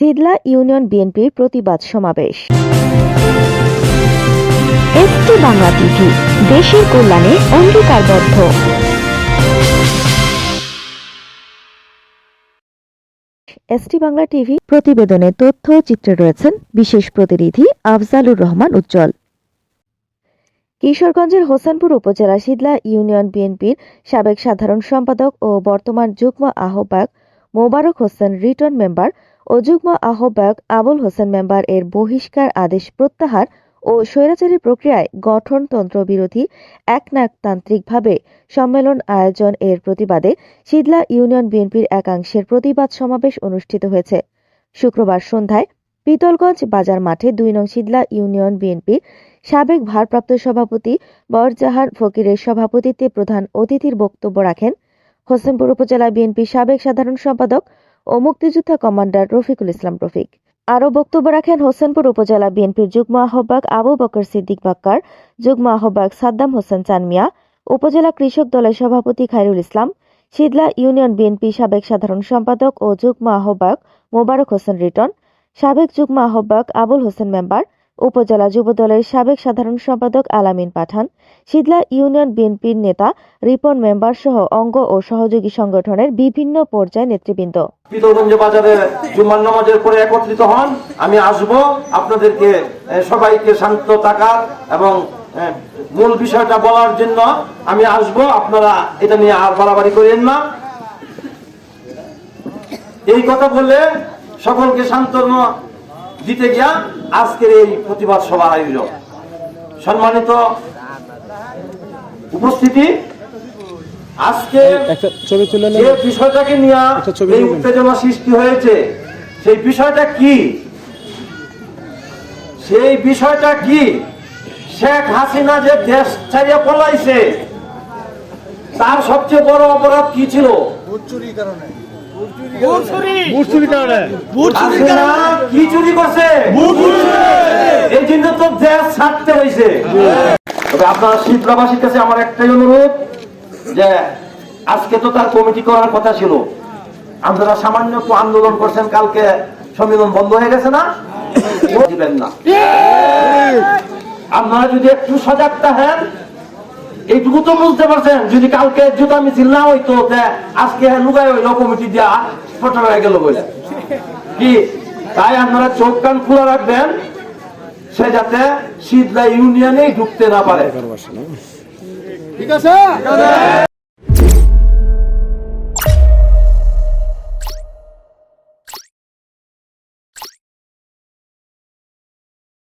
Sidla union বিএনপির প্রতিবাদ সমাবেশ। বাংলা টিভি, দেশের কল্যাণে অঙ্গীকারবদ্ধ। এসটি বাংলা টিভি প্রতিবেদনে তথ্য চিত্রে রয়েছেন বিশেষ প্রতিনিধি আফজালুর রহমান উজ্জ্বল। কিশোরগঞ্জের হোসেনপুর উপজেলা শীতলা ইউনিয়ন বিএনপির সাবেক সাধারণ সম্পাদক ও বর্তমান যুগ্ম আহ্বায়ক মোবারক হোসেন রিটার্ন মেম্বার যুগ্ম আহ্বায়ক আবুল হোসেন মেম্বার এর বহিষ্কার আদেশ প্রত্যাহার ও স্বৈরাচারী প্রক্রিয়ায় গঠনতন্ত্র বিরোধী একনাকতান্ত্রিকভাবে সম্মেলন আয়োজন এর প্রতিবাদে শীতলা ইউনিয়ন বিএনপির একাংশের প্রতিবাদ সমাবেশ অনুষ্ঠিত হয়েছে। শুক্রবার সন্ধ্যায় পিতলগঞ্জ বাজার মাঠে দুই নং শীতলা ইউনিয়ন বিএনপির সাবেক ভারপ্রাপ্ত সভাপতি বরজাহার ফকিরের সভাপতিত্বে প্রধান অতিথির বক্তব্য রাখেন। হোসেনপুর উপজেলা বিএনপির সাবেক সাধারণ সম্পাদক ও মুক্তিযোদ্ধা কমান্ডার রফিকুল ইসলাম রফিক। আরও বক্তব্য রাখেন হোসেনপুর উপজেলা বিএনপির যুগ্ম আহ্বায়ক আবু বকর সিদ্দিক বাক্কার, যুগ্ম আহ্বায়ক সাদ্দাম হোসেন চানমিয়া, উপজেলা কৃষক দলের সভাপতি খায়রুল ইসলাম, সিদলা ইউনিয়ন বিএনপি সাবেক সাধারণ সম্পাদক ও যুগ্ম আহ্বায়ক মোবারক হোসেন রিটন, সাবেক যুগ্ম আহ্বায়ক আবুল হোসেন মেম্বার উপজেলা যুবদলের সাবেক সাধারণ সম্পাদক আলামিন পাঠান শীতলা ইউনিয়ন বিএনপির নেতা, রিপন মেম্বার সহ অঙ্গ ও সহযোগী সংগঠনের বিভিন্ন পর্যায়ে নেতৃবৃন্দ। পিতলগঞ্জ বাজারে জুমার নামাজের পরে একত্রিত হন, আমি আসব আপনাদেরকে সবাইকে শান্ত থাকার এবং মূল বিষয়টা বলার জন্য আমি আসব, আপনারা এটা নিয়ে আর বাড়াবাড়ি করেন না। এই কথা বলে সকলকে সান্ত্বনা দিতে গিয়া আজকের এই প্রতিবাদ সভার আয়োজন। সম্মানিত উপস্থিতি আজকে যে বিষয়টাকে নিয়ে এই উত্তেজনা সৃষ্টি হয়েছে সেই বিষয়টা কি? সেই বিষয়টা কি? শেখ হাসিনা যে দেশ ছাড়িয়ে পলাইছে তার সবচেয়ে বড় অপরাধ কি ছিল? কি চুরি করছে? এই জন্য তো দেশ ছাড়তে হয়েছে তবে আপনার শীতলাবাসীর কাছে আমার একটাই অনুরোধ যে আজকে তো তার কমিটি করার কথা ছিল। আপনারা সামান্য একটু আন্দোলন করছেন কালকে সম্মেলন বন্ধ হয়ে গেছে না? দিবেন না। আপনারা যদি একটু সজাগ থাকেন এইটুকু তো বুঝতে পারছেন? যদি কালকে জুতা মিছিল না হইতো আজকে লুকায় হইল কমিটি দিয়া ফটো হয়ে গেল বলে কি? তাই আপনারা চোখ কান খোলা রাখবেন সে যাতে শীতলা ইউনিয়নে ঢুকতে না পারে। ঠিক আছে।